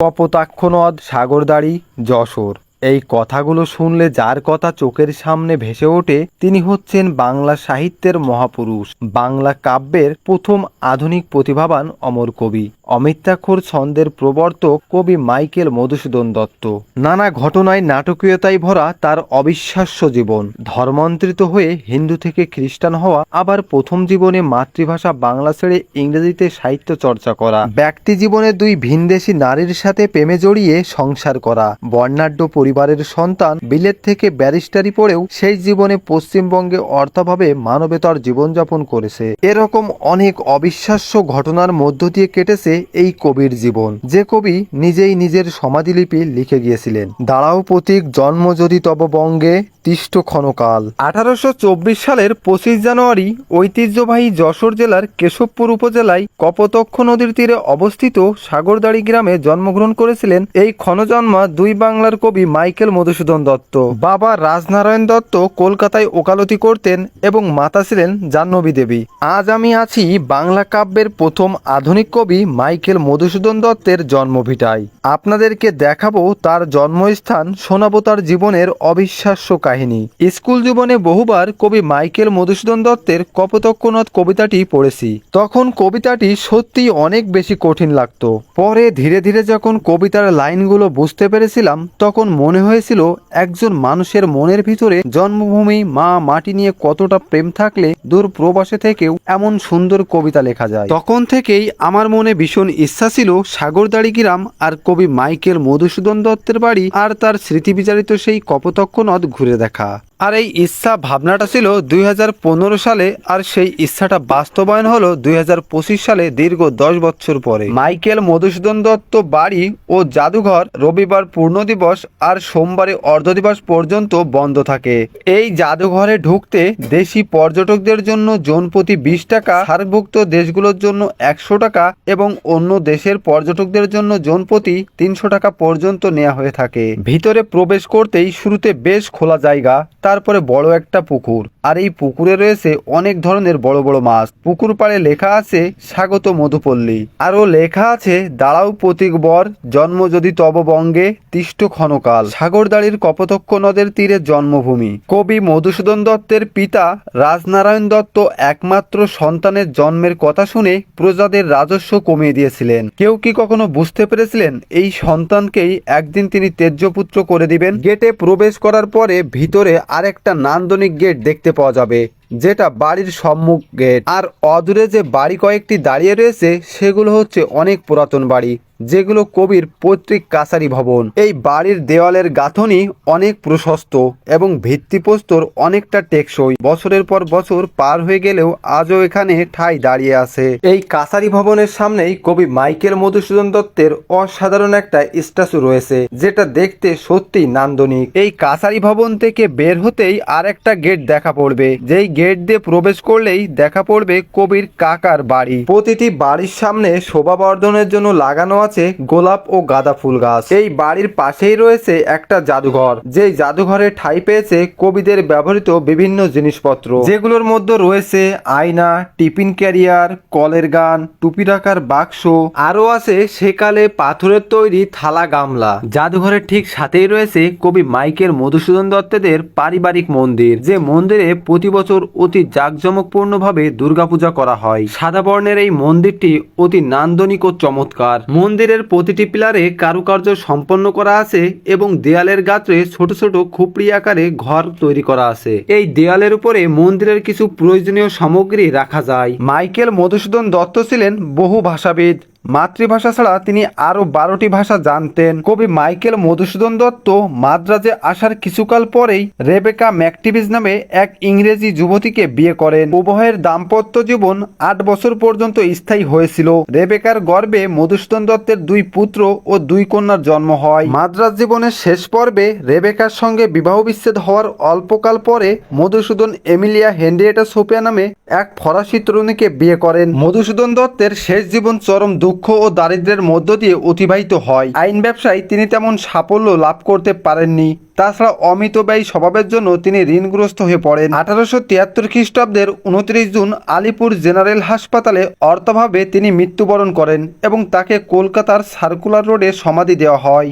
কপোতাক্ষ নদ সাগরদাড়ি যশোর। এই কথাগুলো শুনলে যার কথা চোখের সামনে ভেসে ওঠে, তিনি হচ্ছেন বাংলা সাহিত্যের মহাপুরুষ। বাংলা কাব্যের প্রথম আধুনিক প্রতিভাবান অমর কবি। অমিত্যাক্ষর ছন্দের প্রবর্তক কবি মাইকেল মধুসূদন দত্ত। নানা ঘটনায় নাটকীয়তায় ভরা তার অবিশ্বাস্য জীবন। ধর্মান্তরিত হয়ে হিন্দু থেকে খ্রিস্টান হওয়া আবার প্রথম জীবনে মাতৃভাষা বাংলা ছেড়ে ইংরেজিতে সাহিত্য চর্চা করা। ব্যক্তি জীবনে দুই ভিনদেশী নারীর সাথে প্রেমে জড়িয়ে সংসার করা। বর্ণাঢ্য পরিবারের সন্তান বিলেত থেকে ব্যারিস্টারি পড়েও সেই জীবনে পশ্চিমবঙ্গে অর্থাভাবে মানবেতর জীবনযাপন করেছে। এরকম অনেক অবিশ্বাস্য ঘটনার মধ্য দিয়ে কেটেছে এই কবির জীবন। যে কবি নিজেই নিজের সমাধিলিপি লিখে গিয়েছিলেন। দাঁড়াও প্রতীক, জন্ম যদি তব বঙ্গে, তিষ্ট ক্ষণকাল। আঠারোশো চব্বিশ সালের পঁচিশ জানুয়ারি ঐতিহ্যবাহী যশোর জেলার কেশবপুর উপজেলায় কপোতক্ষ নদীর তীরে অবস্থিত সাগরদাড়ি গ্রামে জন্মগ্রহণ করেছিলেন এই ক্ষণজন্মা দুই বাংলার কবি মাইকেল মধুসূদন দত্ত। বাবা রাজনারায়ণ দত্ত কলকাতায় ওকালতি করতেন এবং মাতা ছিলেন জাহ্নবী দেবী। আজ আমি আছি বাংলা কাব্যের প্রথম আধুনিক কবি মাইকেল মধুসূদন দত্তের জন্মভিটায় আপনাদেরকে দেখাবো তার জন্মস্থান শোনাবো তার জীবনের অবিশ্বাস্য কাহিনী। স্কুল জীবনে বহুবার কবি মাইকেল মধুসূদন দত্তের কপোতক্ষনাথ কবিতাটি পড়েছি। তখন কবিতাটি সত্যি অনেক বেশি কঠিন লাগতো। পরে ধীরে ধীরে যখন কবিতার লাইনগুলো বুঝতে পেরেছিলাম, তখন মনে হয়েছিল একজন মানুষের মনের ভিতরে জন্মভূমি, মা, মাটি নিয়ে কতটা প্রেম থাকলে দূর প্রবাসে থেকেও এমন সুন্দর কবিতা লেখা যায়। তখন থেকেই আমার মনে ভীষণ ইচ্ছা ছিল সাগরদাড়ি গ্রাম আর কবি মাইকেল মধুসূদন দত্তের বাড়ি আর তার স্মৃতিবিচারিত সেই কপোতক্ষ নদ ঘুরে দেখা। আর এই ইচ্ছা ভাবনাটা ছিল দুই হাজার পনেরো সালে, আর সেই ইচ্ছাটা বাস্তবায়ন হলো দু হাজার পঁচিশ সালে দীর্ঘ দশ বছর পরে। মাইকেল মধুসূদন দত্ত বাড়ি ও জাদুঘর রবিবার পূর্ণ দিবস আর সোমবারে অর্ধ দিবস পর্যন্ত বন্ধ থাকে। এই জাদুঘরে ঢুকতে দেশি পর্যটকদের জন্য জনপ্রতি বিশ টাকা সারভুক্ত দেশগুলোর জন্য একশো টাকা এবং অন্য দেশের পর্যটকদের জন্য জনপ্রতি তিনশো টাকা পর্যন্ত নেওয়া হয়ে থাকে। ভিতরে প্রবেশ করতেই শুরুতে বেশ খোলা জায়গা তারপরে বড় একটা পুকুর। আর এই পুকুরে রয়েছে অনেক ধরনের বড় বড় মাছ। পুকুর পাড়ে লেখা আছে স্বাগত মধুপল্লী। আরও লেখা আছে, দাঁড়াও প্রতীক বর, জন্ম যদি তব বঙ্গে, তিষ্ট ক্ষণকাল। সাগরদাড়ির কপোতক্ষ নদের তীরে জন্মভূমি। কবি মধুসূদন দত্তের পিতা রাজনারায়ণ দত্ত একমাত্র সন্তানের জন্মের কথা শুনে প্রজাদের রাজস্ব কমিয়ে দিয়েছিলেন। কেউ কি কখনো বুঝতে পেরেছিলেন, এই সন্তানকেই একদিন তিনি তেজ্যপুত্র করে দিবেন? গেটে প্রবেশ করার পরে ভিতরে আরেকটা নান্দনিক গেট দেখতে পাওয়া যাবে। যেটা বাড়ির সম্মুখ গেট। আর অদূরে যে বাড়ি কয়েকটি দাঁড়িয়ে রয়েছে, সেগুলো হচ্ছে অনেক পুরাতন বাড়ি, যেগুলো কবির পৈতৃক কাছারি ভবন। এই বাড়ির দেওয়ালের গাঁথনি অনেক প্রশস্ত এবং ভিত্তিপ্রস্তর অনেকটা টেকসই। বছরের পর বছর পার হয়ে গেলেও আজও এখানে ঠাই দাঁড়িয়ে আছে। এই কাছারি ভবনের সামনেই কবি মাইকেল মধুসূদন দত্তের অসাধারণ একটা স্ট্যাচু রয়েছে, যেটা দেখতে সত্যি নান্দনিক। এই কাছারি ভবন থেকে বের হতেই আর একটা গেট দেখা পড়বে। যেই গেট দিয়ে প্রবেশ করলেই দেখা পড়বে কবির কাকার বাড়ি। প্রতিটি বাড়ির সামনে শোভা বর্ধনের জন্য লাগানো আছে গোলাপ ও গাঁদা ফুল গাছ। এই বাড়ির পাশেই রয়েছে একটা জাদুঘর। যেই জাদুঘরে ঠাই পেয়েছে কবিদের ব্যবহৃত বিভিন্ন জিনিসপত্র। যেগুলোর মধ্যে রয়েছে আয়না, টিফিন ক্যারিয়ার, কলের গান, টুপি রাখার বাক্স। আরও আছে সেকালে পাথরের তৈরি থালা গামলা। জাদুঘরের ঠিক সাথেই রয়েছে কবি মাইকেল মধুসূদন দত্তদের পারিবারিক মন্দির। যে মন্দিরে প্রতি বছর অতি জাঁকজমকপূর্ণভাবে দুর্গাপূজা করা হয়। সাদা বর্ণের এই মন্দিরটি অতি নান্দনিক ও চমৎকার। মন্দিরের প্রতিটি পিলারে কারুকার্য সম্পন্ন করা আছে এবং দেয়ালের গাত্রে ছোট ছোট খুপড়ি আকারে ঘর তৈরি করা আছে। এই দেয়ালের উপরে মন্দিরের কিছু প্রয়োজনীয় সামগ্রী রাখা যায়। মাইকেল মধুসূদন দত্ত ছিলেন বহু ভাষাবিদ। মাতৃভাষা ছাড়া তিনি আরও বারোটি ভাষা জানতেন। কবি মাইকেল মধুসূদন দত্ত মাদ্রাজে আসার কিছুকাল পরেই রেবেকা ম্যাকটিভিজ নামে এক ইংরেজি যুবতীকে বিয়ে করেন। উভয়ের দাম্পত্য জীবন আট বছর পর্যন্ত স্থায়ী হয়েছিল। রেবেকার গর্ভে মধুসূদন দত্তের দুই পুত্র ও দুই কন্যার জন্ম হয়। মাদ্রাজ জীবনের শেষ পর্বে রেবেকার সঙ্গে বিবাহ বিচ্ছেদ হওয়ার অল্পকাল পরে মধুসূদন এমিলিয়া হেনরিয়েটা সোপিয়া নামে এক ফরাসি তরুণীকে বিয়ে করেন। মধুসূদন দত্তের শেষ জীবন চরম দুঃখ দুঃখ ও দারিদ্রের মধ্য দিয়ে অতিবাহিত হয়। আইন ব্যবসায় তিনি তেমন সাফল্য লাভ করতে পারেননি। তাছাড়া অমিত ব্যয় স্বভাবের জন্য তিনি ঋণগ্রস্ত হয়ে পড়েন। আঠারোশো তিয়াত্তর খ্রিস্টাব্দের উনত্রিশ জুন আলিপুর জেনারেল হাসপাতালে অর্থভাবে তিনি মৃত্যুবরণ করেন এবং তাকে কলকাতার সার্কুলার রোডে সমাধি দেওয়া হয়।